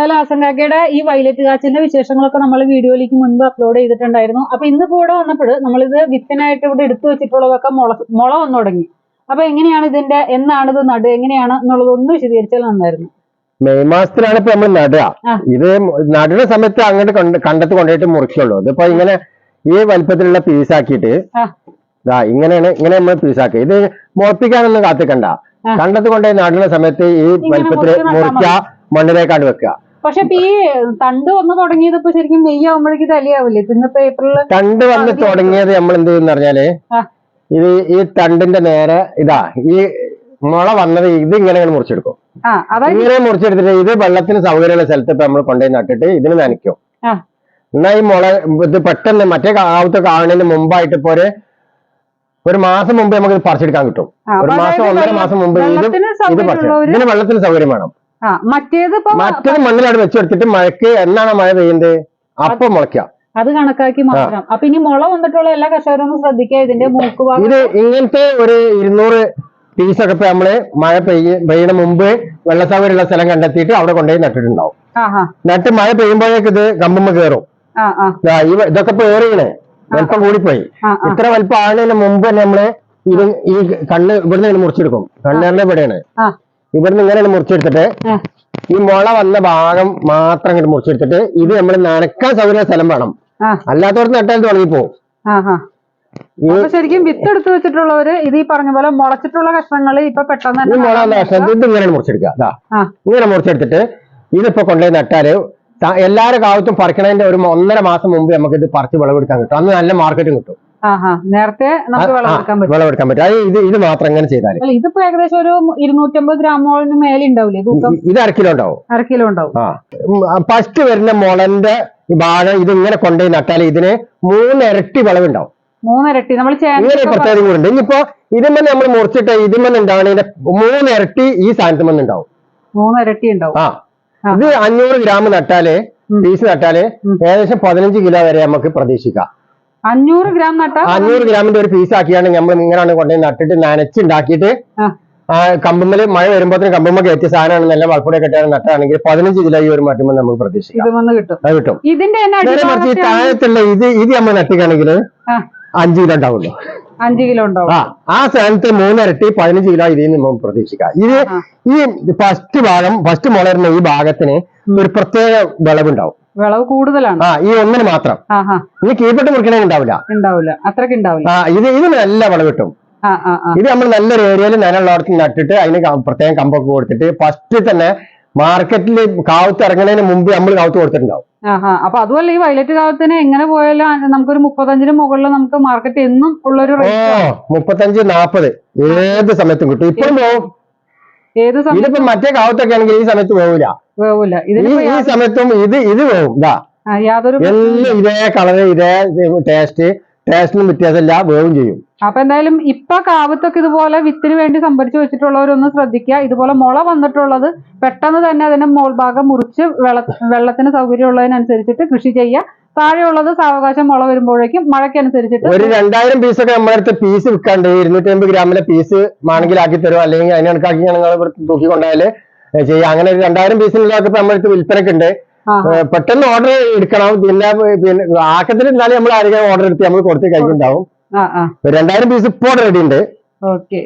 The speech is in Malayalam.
എന്നാലും ആസങ്കാക്കയുടെ ഈ വൈലറ്റ് കാച്ചിന്റെ വിശേഷങ്ങളൊക്കെ നമ്മൾ വീഡിയോയിലേക്ക് മുൻപ് അപ്ലോഡ് ചെയ്തിട്ടുണ്ടായിരുന്നു. അപ്പൊ ഇന്ന് കൂടെ വന്നപ്പോൾ നമ്മളിത് വിത്തിനായിട്ട് ഇവിടെ എടുത്തു വെച്ചിട്ടുള്ളതൊക്കെ മുള മുള വന്നു തുടങ്ങി. അപ്പൊ എങ്ങനെയാണ് ഇതിന്റെ എന്നാണ് ഇത് നട് എങ്ങനെയാണ് എന്നുള്ളത് ഒന്ന് വിശദീകരിച്ചാൽ നന്നായിരുന്നു. മെയ് മാസത്തിലാണ് ഇപ്പൊ നമ്മൾ നടുക. ഇത് നടുന്ന സമയത്ത് അങ്ങോട്ട് കൊണ്ട് കണ്ടത്ത് കൊണ്ടുപോയിട്ട് മുറിക്കുള്ളൂ. ഇതിപ്പോ ഇങ്ങനെ ഈ വലിപ്പത്തിലുള്ള പീസാക്കിയിട്ട്. ഇതാ ഇങ്ങനെയാണ് ഇങ്ങനെ നമ്മൾ പീസാക്കി ഇത് മുളപ്പിക്കാനൊന്നും കാത്തിക്കണ്ട. കണ്ടത്ത് കൊണ്ടുപോയി നടുന്ന സമയത്ത് ഈ നട്ടാ മുറിക്കുക മണ്ണിലേക്കാണ്ട് വെക്കുക. പക്ഷെ ഇപ്പൊ ഈ തണ്ട് വന്ന് തുടങ്ങിയത് ഇപ്പൊ ശരിക്കും മെയ് ആവുമ്പോഴേക്ക് തലയാവില്ലേ ഇപ്പൊ ഏപ്രിലിൽ ഏപ്രിൽ തണ്ട് വന്ന് തുടങ്ങിയത് നമ്മൾ എന്ത് ചെയ്യുന്ന പറഞ്ഞാൽ ഇത് ഈ തണ്ടിന്റെ നേരെ ഇതാ ഈ മുള വന്നത് ഇത് ഇങ്ങനെ മുറിച്ചെടുക്കും. ഇങ്ങനെ മുറിച്ചെടുത്തിട്ട് ഇത് വെള്ളത്തിന് സൗകര്യമുള്ള സ്ഥലത്ത് ഇപ്പൊ നമ്മൾ കൊണ്ടുപോയി നട്ടിട്ട് ഇതിന് നനയ്ക്കും. എന്നാ ഈ മുള ഇത് പെട്ടെന്ന് മറ്റേ കാവത്ത് കാണുന്നതിന് മുമ്പായിട്ട് ഇപ്പൊ ഒരു ഒരു മാസം മുമ്പ് നമുക്ക് ഇത് പറിച്ചെടുക്കാൻ കിട്ടും. ഒരു മാസം ഒന്നര മാസം മുമ്പ് ഇത് ഇത് പറിച്ചു ഇതിന് വെള്ളത്തിന് സൗകര്യം വേണം. മറ്റേത് മണ്ണിലാണ് വെച്ചെടുത്തിട്ട് മഴക്ക് എന്നാണ് മഴ പെയ്യുന്നത്? അപ്പൊ മുളയ്ക്കാം. അത് കണക്കാക്കി മാത്രം. അപ്പൊ ഇനി മുള വന്നിട്ടുള്ള എല്ലാ കർഷകരും ശ്രദ്ധിക്കുക. ഇതിന്റെ മൂക്ക് ഇത് ഇങ്ങനത്തെ ഒരു ഇരുന്നൂറ് പീസൊക്കെ ഇപ്പൊ നമ്മൾ മഴ പെയ്യ പെയ്യണ മുമ്പ് വെള്ള സൗകര്യമുള്ള സ്ഥലം കണ്ടെത്തിയിട്ട് അവിടെ കൊണ്ടുപോയി നട്ടിട്ടുണ്ടാവും. നട്ട് മഴ പെയ്യുമ്പോഴേക്ക് ഇത് കമ്പുമ്പ് കയറും. ഇതൊക്കെ ഇപ്പൊ ഏറിയാണ് വലിപ്പം കൂടിപ്പോയി. ഇത്ര വലിപ്പം ആകുന്നതിന് മുമ്പ് തന്നെ നമ്മൾ ഇത് ഈ കണ്ണ് ഇവിടുന്ന് മുറിച്ചെടുക്കും. കണ്ണേറിന്റെ ഇവിടെയാണ്. ഇവിടുന്ന് ഇങ്ങനെ മുറിച്ചെടുത്തിട്ട്. ഈ മുള വന്ന ഭാഗം മാത്രം ഇങ്ങോട്ട് മുറിച്ചെടുത്തിട്ട് ഇത് നമ്മൾ നനക്കാൻ സൗകര്യ സ്ഥലം വേണം. അല്ലാത്തവർക്ക് നട്ടാൽ തുടങ്ങിപ്പോ ശരിക്കും വിത്ത് എടുത്ത് വെച്ചിട്ടുള്ളവര് ഇത് ഈ പറഞ്ഞ പോലെ മുളച്ചിട്ടുള്ള കഷ്ണങ്ങൾ ഇപ്പൊ പെട്ടെന്ന് മുള കഷ്ണം. ഇത് മുറിച്ചെടുക്കുക. ഇങ്ങനെ മുറിച്ചെടുത്തിട്ട് ഇതിപ്പോ കൊണ്ടുപോയി നട്ടാൽ എല്ലാരും എല്ലാവരുടെ കാവത്തും പറിക്കണതിന്റെ ഒരു ഒന്നര മാസം മുമ്പ് നമുക്ക് ഇത് പറിച്ച് വിളവെടുക്കാൻ കിട്ടും. അന്ന് നല്ല മാർക്കറ്റും കിട്ടും. നേരത്തെ നമുക്ക് വിളവെടുക്കാൻ പറ്റും. വിളവെടുക്കാൻ പറ്റും. അത് ഇത് ഇത് മാത്രം ഇങ്ങനെ ചെയ്താൽ ഇതിപ്പോ ഏകദേശം ഒരു ഇരുന്നൂറ്റമ്പത് ഗ്രാമോളിന് മേലെ ഉണ്ടാവില്ലേ തൂക്കം? ഇത് അര കിലോ ഉണ്ടാവും. അര കിലോ ഉണ്ടാവും. ഫസ്റ്റ് വരുന്ന മുളന്റെ ഭാഗം ഇത് ഇങ്ങനെ കൊണ്ടുപോയി നട്ടാൽ ഇതിന് മൂന്നിരട്ടി വിളവുണ്ടാവും. മൂന്നിരട്ടി നമ്മൾ ഇങ്ങനെ പ്രത്യേകം കൂടെ ഉണ്ട്. ഇനിയിപ്പോ ഇതിന്മേൽ നമ്മൾ മുറിച്ചിട്ട് ഇതിന്മേൽ ഉണ്ടാവണതിന്റെ മൂന്നിരട്ടി ഈ സാധനത്തിൽ ഉണ്ടാവും. മൂന്നിരട്ടി ഉണ്ടാവും. ആ. ഇത് അഞ്ഞൂറ് ഗ്രാം നട്ടാൽ. പീസ് നട്ടാൽ. ഏകദേശം പതിനഞ്ച് കിലോ വരെ നമുക്ക് പ്രതീക്ഷിക്കാം. അഞ്ഞൂറ് ഗ്രാം നട്ടാ അഞ്ഞൂറ് ഗ്രാമിന്റെ ഒരു പീസ് ആക്കിയാണ് നമ്മൾ ഇങ്ങനെയാണ് കൊണ്ടുപോയി നട്ടിട്ട് നനച്ചുണ്ടാക്കിയിട്ട് ആ. കമ്പുമ്മൽ മഴ വരുമ്പോഴത്തേന് കമ്പുമ്മ കയറ്റിയ സാധനമാണ് നല്ല വളപ്പൊടി കെട്ടിയാണ് നട്ടാണെങ്കിൽ പതിനഞ്ച് കിലോ ഈ ഒരു മറ്റുമ്പോൾ നമുക്ക് പ്രതീക്ഷിക്കാം. കിട്ടും. ഇതിന്റെ മറിച്ച് താഴത്തുള്ള ഇത് ഇത് നമ്മൾ നട്ടിക്കാണെങ്കിൽ. അഞ്ച് കിലോ ഉണ്ടാവുള്ളൂ. അഞ്ച് കിലോ ഉണ്ടാവും ആ ആ സ്ഥാനത്ത് മൂന്നിരട്ടി പതിനഞ്ച് കിലോ ഇതിൽ നിന്ന് നമുക്ക് പ്രതീക്ഷിക്കാം. ഇത് ഈ ഫസ്റ്റ് ഭാഗം ഫസ്റ്റ് മുളരുന്ന ഈ ഭാഗത്തിന് ഒരു പ്രത്യേക വിളവുണ്ടാവും. വിളവ് കൂടുതലാണ്. ആ ഈ ഒന്നിന് മാത്രം. ഇനി കീഴ്പ്പെട്ട് മുറിക്കണേ ഉണ്ടാവില്ല. ഉണ്ടാവില്ല. അത്രയ്ക്ക് ഉണ്ടാവില്ല. ആ ഇത് ഇത് നല്ല വിളവ് കിട്ടും. ഇത് നമ്മൾ നല്ലൊരു ഏരിയയിൽ നിലമുള്ളടത്ത് നട്ടിട്ട് അതിന് പ്രത്യേകം കമ്പൊക്കെ കൊടുത്തിട്ട് ഫസ്റ്റ് തന്നെ മാർക്കറ്റിൽ കാവത്ത് ഇറങ്ങുന്നതിന് മുമ്പ് നമ്മൾ കാവത്ത് കൊടുത്തിട്ടുണ്ടാവും. ആഹാ. അപ്പൊ അതുമല്ല ഈ വയലറ്റ് കാലത്തിന് എങ്ങനെ പോയാലും നമുക്കൊരു മുപ്പത്തഞ്ചിന് മുകളിൽ നമുക്ക് മാർക്കറ്റ് എന്നും ഉള്ള ഒരു റേറ്റ് മുപ്പത്തഞ്ച് നാപ്പത്. ഏത് സമയത്തും കിട്ടും. ഇപ്പം പോവും. ഏത് സമയത്തും? ഇതിപ്പോ മറ്റേ കാവത്തൊക്കെ ആണെങ്കിൽ ഈ സമയത്ത് പോവില്ല പോവില്ല ഈ സമയത്തും ഇത് ഇത് പോവും. ഇതാ. യാതൊരു എല്ലാം ഇതേ കളറ് ഇതേ ടേസ്റ്റ് ടേസ്റ്റിനും വ്യത്യാസമില്ല വേവും ചെയ്യും. അപ്പൊ എന്തായാലും ഇപ്പൊ കാവത്തൊക്കെ ഇതുപോലെ വിത്തിന് വേണ്ടി സംഭരിച്ചു വെച്ചിട്ടുള്ളവരൊന്ന് ശ്രദ്ധിക്കുക. ഇതുപോലെ മുള വന്നിട്ടുള്ളത് പെട്ടെന്ന് തന്നെ അതിന്റെ മോൾ ഭാഗം മുറിച്ച് വെള്ള വെള്ളത്തിന് സൗകര്യം ഉള്ളതിനനുസരിച്ചിട്ട് കൃഷി ചെയ്യുക. താഴെയുള്ളത് സാവകാശം മുള വരുമ്പോഴേക്കും മഴയ്ക്കനുസരിച്ചിട്ട് ഒരു രണ്ടായിരം പീസൊക്കെ നമ്മുടെ അടുത്ത് പീസ് വിൽക്കാണ്ട് ഇരുന്നൂറ്റി അമ്പത് ഗ്രാമിലെ പീസ് മാണെങ്കിലാക്കി ആക്കി തരും അല്ലെങ്കിൽ അതിനെ കണക്കാക്കി ഞങ്ങൾ തൂക്കി കൊണ്ടായാൽ ചെയ്യാം. അങ്ങനെ ഒരു രണ്ടായിരം പീസിനുള്ളതൊക്കെ ഇപ്പൊ നമ്മുടെ അടുത്ത് വിൽപ്പനക്ക് ഉണ്ട്. ആ ഏഹ് പെട്ടെന്ന് ഓർഡർ എടുക്കണം. പിന്നെ പിന്നെ ആക്കത്തിൽ എന്നാലും നമ്മൾ ആരെങ്കിലും ഓർഡർ എടുത്ത് നമ്മൾ കൊടുത്ത് ഒരു രണ്ടായിരം പീസ് ഇപ്പോൾ റെഡി ഉണ്ട്. ഓക്കെ